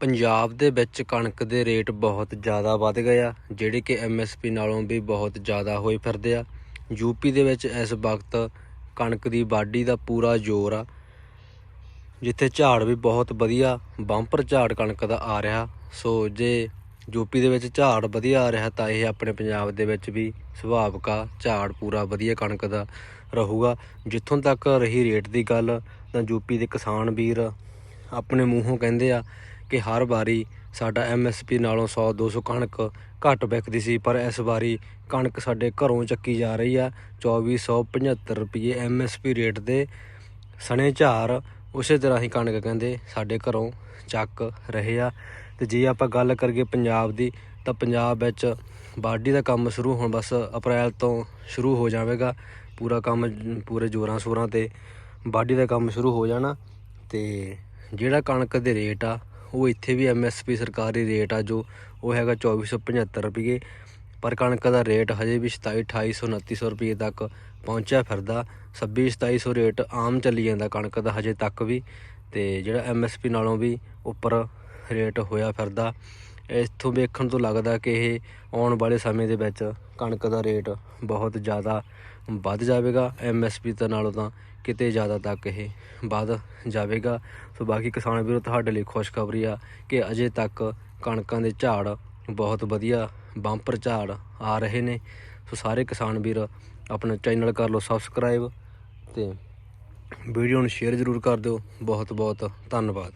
ਪੰਜਾਬ ਦੇ ਵਿੱਚ ਕਣਕ ਦੇ ਰੇਟ ਬਹੁਤ ਜ਼ਿਆਦਾ ਵੱਧ ਗਏ ਆ, ਜਿਹੜੇ ਕਿ ਐਮਐਸਪੀ ਨਾਲੋਂ ਵੀ ਬਹੁਤ ਜ਼ਿਆਦਾ ਹੋਏ ਫਿਰਦੇ ਆ। ਯੂਪੀ ਦੇ ਵਿੱਚ ਇਸ ਵਕਤ ਕਣਕ ਦੀ ਵਾਢੀ ਦਾ ਪੂਰਾ ਜ਼ੋਰ ਆ, ਜਿੱਥੇ ਝਾੜ ਵੀ ਬਹੁਤ ਵਧੀਆ, ਬੰਪਰ ਝਾੜ ਕਣਕ ਦਾ ਆ ਰਿਹਾ। ਸੋ ਜੇ ਯੂਪੀ ਦੇ ਵਿੱਚ ਝਾੜ ਵਧੀਆ ਆ ਰਿਹਾ, ਤਾਂ ਇਹ ਆਪਣੇ ਪੰਜਾਬ ਦੇ ਵਿੱਚ ਵੀ ਸੁਭਾਵਿਕ ਆ, ਝਾੜ ਪੂਰਾ ਵਧੀਆ ਕਣਕ ਦਾ ਰਹੂਗਾ। ਜਿੱਥੋਂ ਤੱਕ ਰਹੀ ਰੇਟ ਦੀ ਗੱਲ, ਤਾਂ ਯੂਪੀ ਦੇ ਕਿਸਾਨ ਵੀਰ ਆਪਣੇ ਮੂੰਹੋਂ ਕਹਿੰਦੇ ਆ ਕਿ ਹਰ ਵਾਰੀ ਸਾਡਾ ਐਮਐਸਪੀ ਨਾਲੋਂ 100 200 ਕਣਕ ਘੱਟ ਵਿਕਦੀ ਸੀ, ਪਰ ਇਸ ਵਾਰੀ ਕਣਕ ਸਾਡੇ ਘਰੋਂ ਚੱਕੀ ਜਾ ਰਹੀ ਆ। 2475 ਰੁਪਏ ਐਮਐਸਪੀ ਰੇਟ ਦੇ ਸਣੇ ਝਾਰ, ਉਸੇ ਤਰ੍ਹਾਂ ਹੀ ਕਣਕ ਕਹਿੰਦੇ ਸਾਡੇ ਘਰੋਂ ਚੱਕ ਰਹੇ ਆ। ਤੇ ਜੇ ਆਪਾਂ ਗੱਲ ਕਰੀਏ ਪੰਜਾਬ ਦੀ, ਤਾਂ ਪੰਜਾਬ ਵਿੱਚ ਬਾਡੀ ਦਾ ਕੰਮ ਸ਼ੁਰੂ ਹੁਣ ਬਸ ਅਪ੍ਰੈਲ ਤੋਂ ਸ਼ੁਰੂ ਹੋ ਜਾਵੇਗਾ। ਪੂਰਾ ਕੰਮ, ਪੂਰੇ ਜੋਰਾਂ ਸ਼ੋਰਾਂ ਤੇ ਬਾਡੀ ਦਾ ਕੰਮ ਸ਼ੁਰੂ ਹੋ ਜਾਣਾ। ਤੇ ਜਿਹੜਾ ਕਣਕ ਦੇ ਰੇਟ ਆ ਉਹ ਇੱਥੇ ਵੀ ਐਮਐਸਪੀ ਸਰਕਾਰੀ ਰੇਟ ਆ ਜੋ ਉਹ ਹੈਗਾ 2475 ਰੁਪਏ ਪਰ ਕਣਕ ਦਾ ਰੇਟ ਹਜੇ ਵੀ 27 2800 2900 ਰੁਪਏ ਤੱਕ ਪਹੁੰਚਿਆ ਫਿਰਦਾ। 26 2700 ਰੇਟ ਆਮ ਚੱਲੀ ਜਾਂਦਾ ਕਣਕ ਦਾ ਹਜੇ ਤੱਕ ਵੀ। ਤੇ ਜਿਹੜਾ ਐਮਐਸਪੀ ਨਾਲੋਂ ਵੀ ਉੱਪਰ ਰੇਟ ਹੋਇਆ ਫਿਰਦਾ। ਇੱਥੋਂ ਵੇਖਣ ਤੋਂ ਲੱਗਦਾ ਕਿ ਇਹ ਆਉਣ ਵਾਲੇ ਸਮੇਂ ਦੇ ਵਿੱਚ ਕਣਕ ਦਾ ਰੇਟ ਬਹੁਤ ਜ਼ਿਆਦਾ ਵੱਧ ਜਾਵੇਗਾ। ਐਮਐਸਪੀ ਤੋਂ ਨਾਲੋਂ ਤਾਂ ਕਿਤੇ ਜ਼ਿਆਦਾ ਤੱਕ ਇਹ ਵੱਧ ਜਾਵੇਗਾ। ਸੋ ਬਾਕੀ ਕਿਸਾਨ ਵੀਰੋ, ਤੁਹਾਡੇ ਲਈ ਖੁਸ਼ਖਬਰੀ ਆ ਕਿ ਅਜੇ ਤੱਕ ਕਣਕਾਂ ਦੇ ਝਾੜ ਬਹੁਤ ਵਧੀਆ ਬੰਪਰ ਝਾੜ ਆ ਰਹੇ ਨੇ। ਸੋ ਸਾਰੇ ਕਿਸਾਨ ਵੀਰ ਆਪਣਾ ਚੈਨਲ ਕਰ ਲਓ ਸਬਸਕ੍ਰਾਈਬ ਤੇ ਵੀਡੀਓ ਨੂੰ ਸ਼ੇਅਰ ਜ਼ਰੂਰ ਕਰ ਦਿਓ। ਬਹੁਤ ਬਹੁਤ ਧੰਨਵਾਦ।